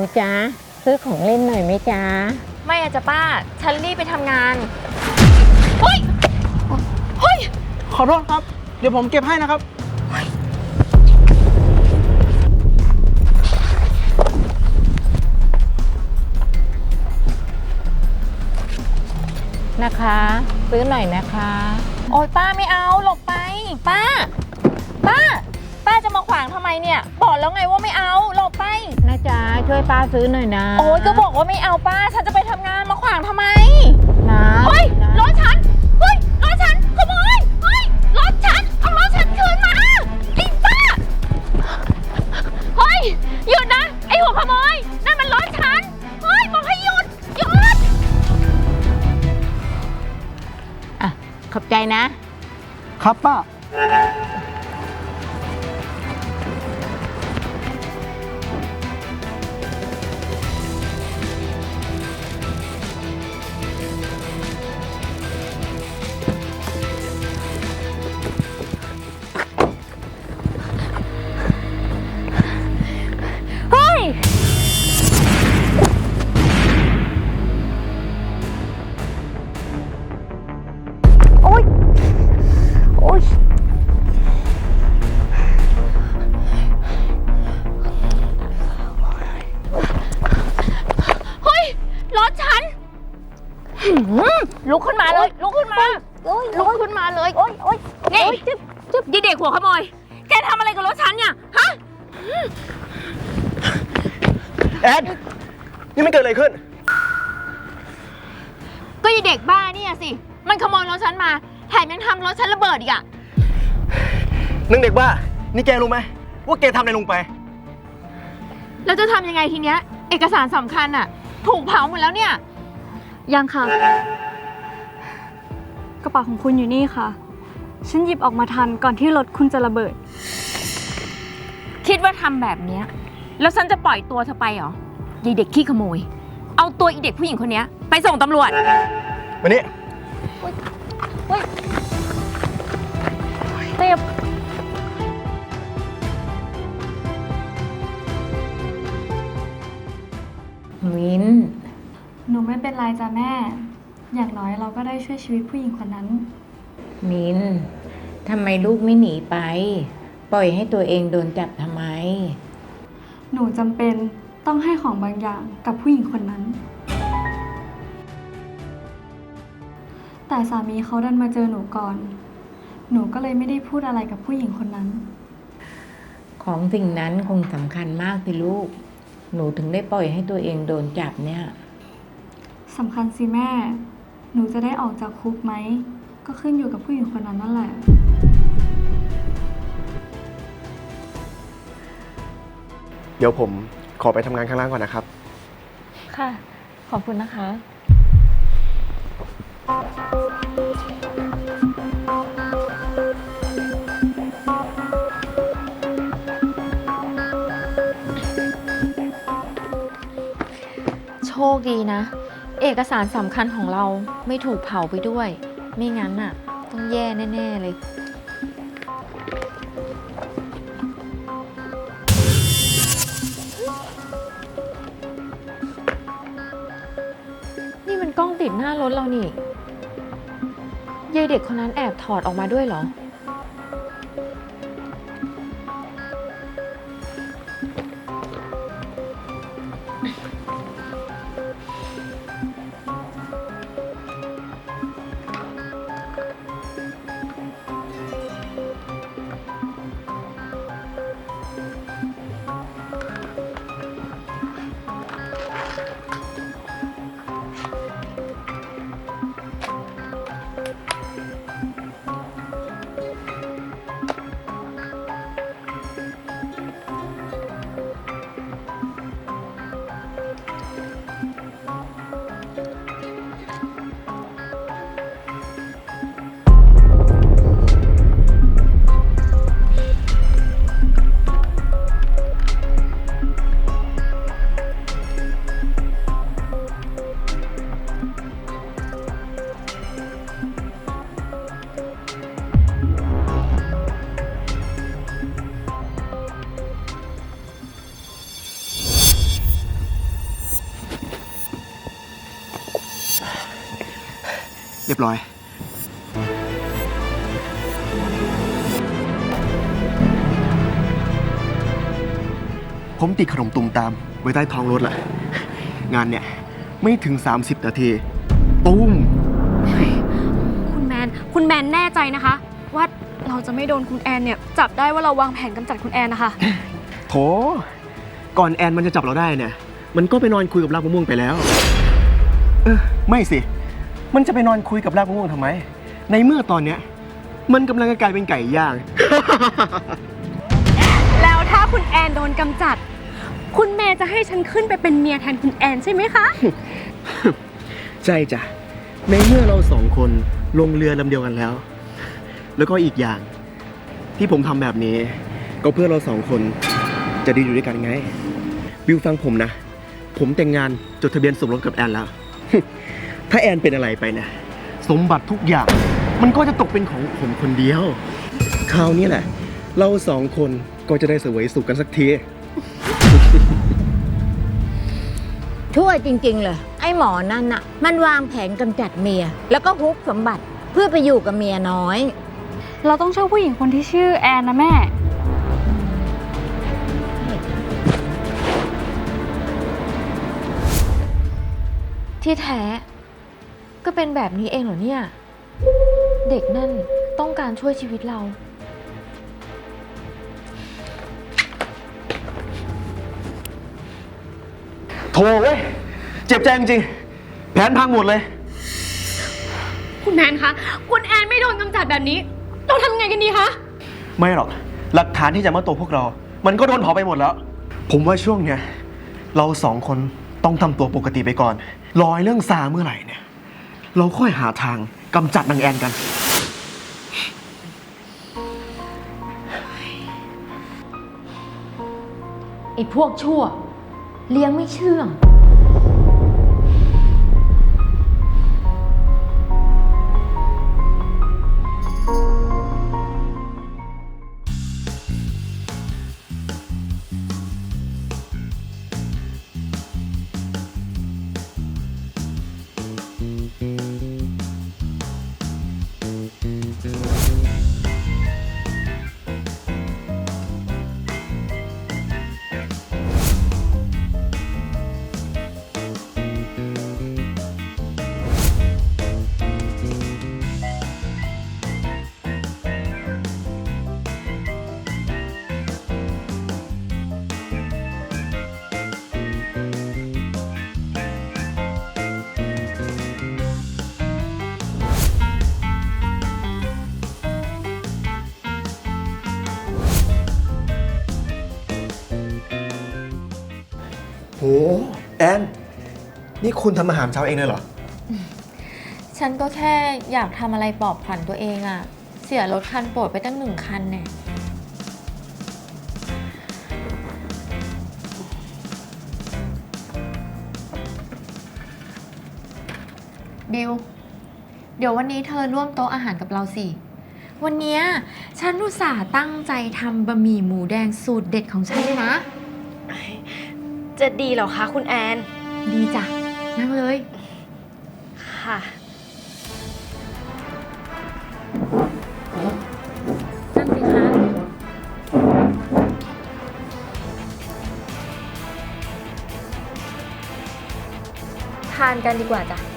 นูจ๊ะซื้อของเล่นหน่อยไหมจ๊ะไม่อะจ้ะป้า ฉันรีบไปทำงานขอโทษครับ เดี๋ยวผมเก็บให้นะครับ นะคะ ซื้อหน่อยนะคะ โอ๊ยป้าไม่เอาหลบไป ป้า ป้าป้าจะ มาขวางทำไมเนี่ย บอกแล้วไงว่าไม่เอาหลบไป นะจ๊ะช่วยป้าซื้อหน่อยนะโอ๊ยก็บอกว่าไม่เอาป้า ฉันจะไปทำงานมาขวางทำไมนะเฮ้ยนะรถฉันเฮ้ยรถฉันขโมยเฮ้ยรถฉันเอารถฉันคืนมาไอ้ป้าเฮ้ยหยุดนะไอ้หัวขโมยนั่นมันรถฉันเฮ้ยบอกให้หยุดหยุดอะขอบใจนะ ครับป้า หัวขโมย แกทำอะไรกับรถฉันเนี่ย ฮะ แอด นี่มันเกิดอะไรขึ้น ก็ยีเด็กบ้าเนี่ยสิ มันขโมยรถฉันมา แถมยังทำรถฉันระเบิดอีกอะนึงเด็กว่านี่แกรู้ไหมว่าแกทำอะไรลงไป แล้วจะทำยังไงทีเนี้ย เอกสารสำคัญอะถูกเผาหมดแล้วเนี่ย ยังค่ะ กระเป๋าของคุณอยู่นี่ค่ะ ฉันหยิบออกมาทันก่อนที่รถคุณจะระเบิด คิดว่าทำแบบเนี้ย แล้วฉันจะปล่อยตัวเธอไปเหรอยีเด็กขี้ขโมย เอาตัวอีเด็กผู้หญิงคนเนี้ย ไปส่งตำรวจ มานี่เต็บวินหนูไม่เป็นไรจ้ะแม่ อย่างน้อยเราก็ได้ช่วยชีวิตผู้หญิงคนนั้น มินทำไมลูกไม่หนีไป ปล่อยให้ตัวเองโดนจับทำไม หนูจำเป็นต้องให้ของบางอย่างกับผู้หญิงคนนั้น แต่สามีเขาดันมาเจอหนูก่อน หนูก็เลยไม่ได้พูดอะไรกับผู้หญิงคนนั้น ของสิ่งนั้นคงสำคัญมากสิลูก หนูถึงได้ปล่อยให้ตัวเองโดนจับเนี่ยสำคัญสิแม่ หนูจะได้ออกจากคุกไหม ก็ขึ้นอยู่กับผู้หญิงคนนั้นนั่นแหละ เดี๋ยวผมขอไปทำงานข้างล่างก่อนนะครับ ค่ะ ขอบคุณนะคะ โชคดีนะ เอกสารสำคัญของเราไม่ถูกเผาไปด้วย ไม่งั้นอะต้องแย่แน่ ๆ เลย นี่มันกล้องติดหน้ารถเรานี่ยายเด็กคนนั้นแอบถอดออกมาด้วยเหรอ รียบร้อย ผมติดขนมตุมตาม ไว้ใต้ท้องรถแหละ งานเนี่ย ไม่ถึง 30 นาที ตุ้ม คุณแมน คุณแมนแน่ใจนะคะ ว่าเราจะไม่โดนคุณแอนเนี่ย จับได้ว่าเราวางแผนกำจัดคุณแอนนะคะ โถ ก่อนแอนมันจะจับเราได้เนี่ย มันก็ไปนอนคุยกับรากมะม่วงไปแล้ว เออ ไม่สิ มันจะไปนอนคุยกับรากมะม่วงทำไม ในเมื่อตอนเนี้ย มันกำลังจะกลายเป็นไก่ย่าง แล้วถ้าคุณแอนโดนกำจัด คุณแม่จะให้ฉันขึ้นไปเป็นเมียแทนคุณแอนใช่ไหมคะ ใช่จ้ะ ในเมื่อเราสองคนลงเรือลำเดียวกันแล้ว แล้วก็อีกอย่าง ที่ผมทำแบบนี้ ก็เพื่อเราสองคนจะได้อยู่ด้วยกันไงบิวฟังผมนะ ผมแต่งงานจดทะเบียนสมรสกับแอนแล้ว ถ้าแอนเป็นอะไรไปเนี่ยสมบัติทุกอย่าง มันก็จะตกเป็นของผมคนเดียว คราวนี้แหละ เราสองคนก็จะได้เสวยสุขกันสักทีช่วยจริงๆเลยไอ้หมอนั่นน่ะ มันวางแผนกำจัดเมีย แล้วก็ฮุบสมบัติเพื่อไปอยู่กับเมียน้อย เราต้องช่วยผู้หญิงคนที่ชื่อแอนนะแม่ ที่แท้ ก็เป็นแบบนี้เองเหรอเนี่ย เด็กนั่นต้องการช่วยชีวิตเรา โถเว้ย เจ็บใจจริงๆแผนพังหมดเลย คุณแมนคะ คุณแอนไม่โดนกำจัดแบบนี้ เราทำไงกันดีคะ ไม่หรอก หลักฐานที่จะมาตัวพวกเรา มันก็โดนเผาไปหมดแล้ว ผมว่าช่วงเนี้ย เราสองคนต้องทำตัวปกติไปก่อน รอให้เรื่องซาเมื่อไหร่เนี่ย เราค่อยหาทางกำจัดนางแอนกัน ไอ้พวกชั่ว เลี้ยงไม่เชื่อง โห แอน นี่คุณทำอาหารเช้าเองเลยเหรอ ฉันก็แค่อยากทำอะไรปลอบขวัญตัวเองอะเสียรถคันโปรดไปตั้งหนึ่งคันเนี่ย บิว เดี๋ยววันนี้เธอร่วมโต๊ะอาหารกับเราสิ วันเนี้ยฉันอุตส่าห์ตั้งใจทำบะหมี่หมูแดงสูตรเด็ดของฉันเลยนะ จะดีเหรอคะคุณแอน ดีจ้ะ นั่งเลย ค่ะ นั่งสิคะ ทานกันดีกว่าจ้ะ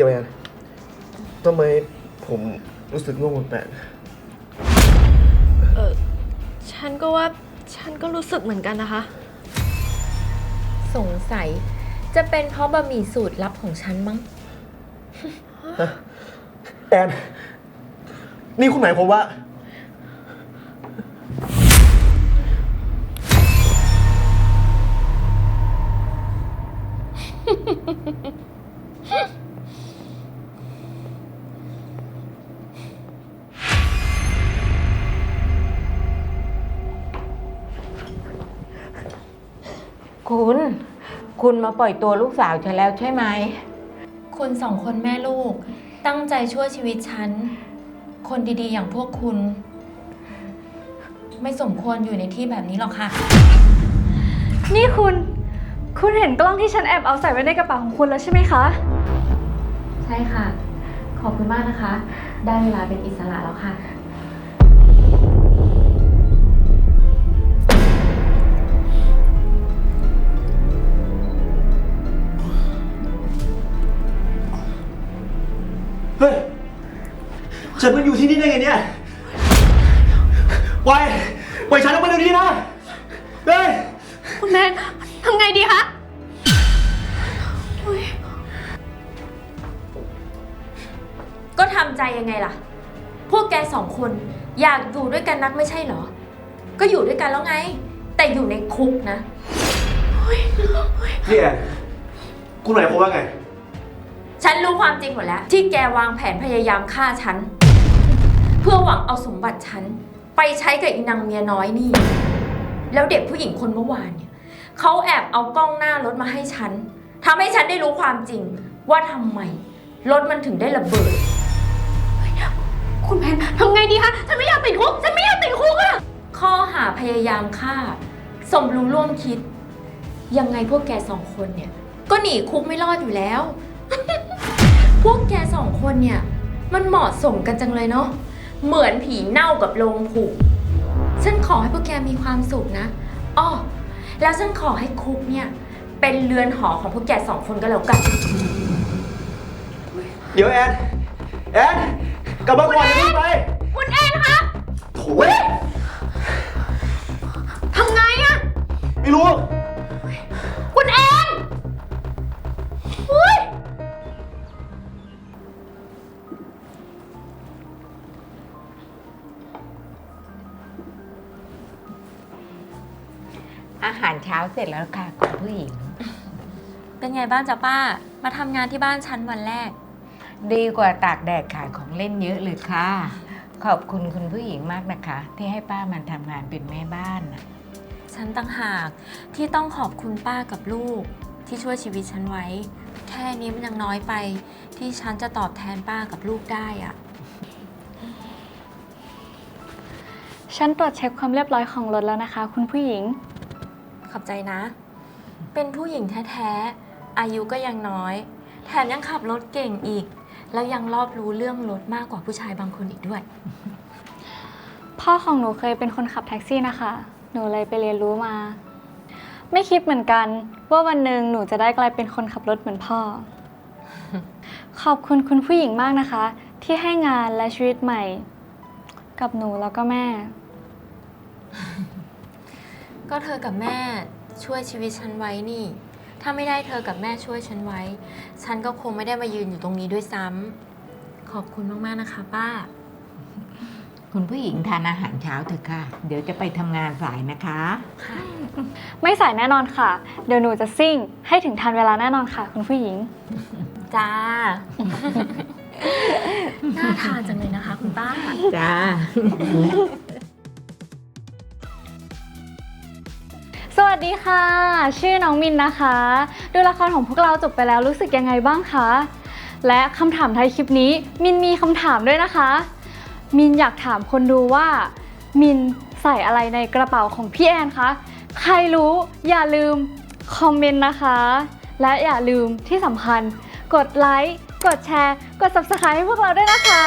ดียวเอทำไมผมรู้สึกง่วงแปลกเออฉันก็ว่าฉันก็รู้สึกเหมือนกันนะคะ สงสัย จะเป็นเพราะบะหมี่สูตรลับของฉันมั้ง แอน นี่คุณหมายความว่า Ha ha ha ha. คุณมาปล่อยตัวลูกสาวฉันแล้วใช่ไหม คุณสองคนแม่ลูก ตั้งใจช่วยชีวิตฉัน คนดีๆอย่างพวกคุณ ไม่สมควรอยู่ในที่แบบนี้หรอกค่ะ นี่คุณ คุณเห็นกล้องที่ฉันแอบเอาใส่ไว้ในกระเป๋าของคุณแล้วใช่ไหมคะ ใช่ค่ะ ขอบคุณมากนะคะ ได้เวลาเป็นอิสระแล้วค่ะ เฮ้ย ฉันมาอยู่ที่นี่ได้ไงเนี่ยปล่อยปล่อยฉันออกมาเดี๋ยวนี้นะ เฮ้ย คุณแมนทำไงดีคะก็ทำใจยังไงล่ะ พวกแกสองคนอยากอยู่ด้วยกันนักไม่ใช่เหรอ ก็อยู่ด้วยกันแล้วไง แต่อยู่ในคุกนะ นี่แอนคุณหมายความว่าไง ฉันรู้ความจริงหมดแล้ว ที่แกวางแผนพยายามฆ่าฉัน เพื่อหวังเอาสมบัติฉัน ไปใช้กับอีนางเมียน้อยนี่ แล้วเด็กผู้หญิงคนเมื่อวานเนี่ยเขาแอบเอากล้องหน้ารถมาให้ฉันทำให้ฉันได้รู้ความจริง ว่าทำไมรถมันถึงได้ระเบิด คุณแมนทำไงดีคะฉันไม่อยากติดคุกฉันไม่อยากติดคุกอะข้อหาพยายามฆ่า สมรู้ร่วมคิด ยังไงพวกแกสองคนเนี่ย ก็หนีคุกไม่รอดอยู่แล้ว พวกแกสองคนเนี่ย มันเหมาะสมกันจังเลยเนาะ เหมือนผีเน่ากับโลงผุฉันขอให้พวกแกมีความสุขนะอ้อแล้วฉันขอให้คุกเนี่ย เป็นเรือนหอของพวกแกสองคนก็แล้วกัน เดี๋ยวแอนแอนกลับมาก่อนอย่าเพิ่งไปคุณแอนคะโถ่เว้ยทำไงอะไม่รู้ รเช้าเสร็จแล้วค่ะคุณผู้หญิง เป็นไงบ้างจ๊ะป้า มาทำงานที่บ้านฉันวันแรก ดีกว่าตากแดดขายของเล่นเยอะเลยค่ะ ขอบคุณคุณผู้หญิงมากนะคะ ที่ให้ป้ามันทำงานเป็นแม่บ้านน่ะฉันต่างหากที่ต้องขอบคุณป้ากับลูก ที่ช่วยชีวิตฉันไว้ แค่นี้มันยังน้อยไป ที่ฉันจะตอบแทนป้ากับลูกได้อะฉันตรวจเช็คความเรียบร้อยของรถแล้วนะคะ คุณผู้หญิง ขอบใจนะ เป็นผู้หญิงแท้ๆ อายุก็ยังน้อย แถมยังขับรถเก่งอีก แล้วยังรอบรู้เรื่องรถมากกว่าผู้ชายบางคนอีกด้วย พ่อของหนูเคยเป็นคนขับแท็กซี่นะคะ หนูเลยไปเรียนรู้มา ไม่คิดเหมือนกัน ว่าวันหนึ่งหนูจะได้กลายเป็นคนขับรถเหมือนพ่อ ขอบคุณคุณผู้หญิงมากนะคะ ที่ให้งานและชีวิตใหม่ กับหนูแล้วก็แม่ ก็เธอกับแม่ช่วยชีวิตฉันไว้นี่ ถ้าไม่ได้เธอกับแม่ช่วยฉันไว้ ฉันก็คงไม่ได้มายืนอยู่ตรงนี้ด้วยซ้ำขอบคุณมากๆนะคะ ป้า คุณผู้หญิงทานอาหารเช้าเถอะค่ะ เดี๋ยวจะไปทำงานสายนะคะไม่สายแน่นอนค่ะ เดี๋ยวหนูจะซิ่ง ให้ถึงทันเวลาแน่นอนค่ะ คุณผู้หญิง จ้า น่าทานจังเลยนะคะ คุณป้า จ้า สวัสดีค่ะ ชื่อน้องมินนะคะ ดูละครของพวกเราจบไปแล้วรู้สึกยังไงบ้างคะ และคำถามท้ายคลิปนี้มินมีคำถามด้วยนะคะ มินอยากถามคนดูว่า มินใส่อะไรในกระเป๋าของพี่แอนคะ ใครรู้อย่าลืมคอมเมนต์นะคะ และอย่าลืมที่สำคัญ กดไลค์ กดแชร์ กด subscribe ให้พวกเราด้วยนะคะ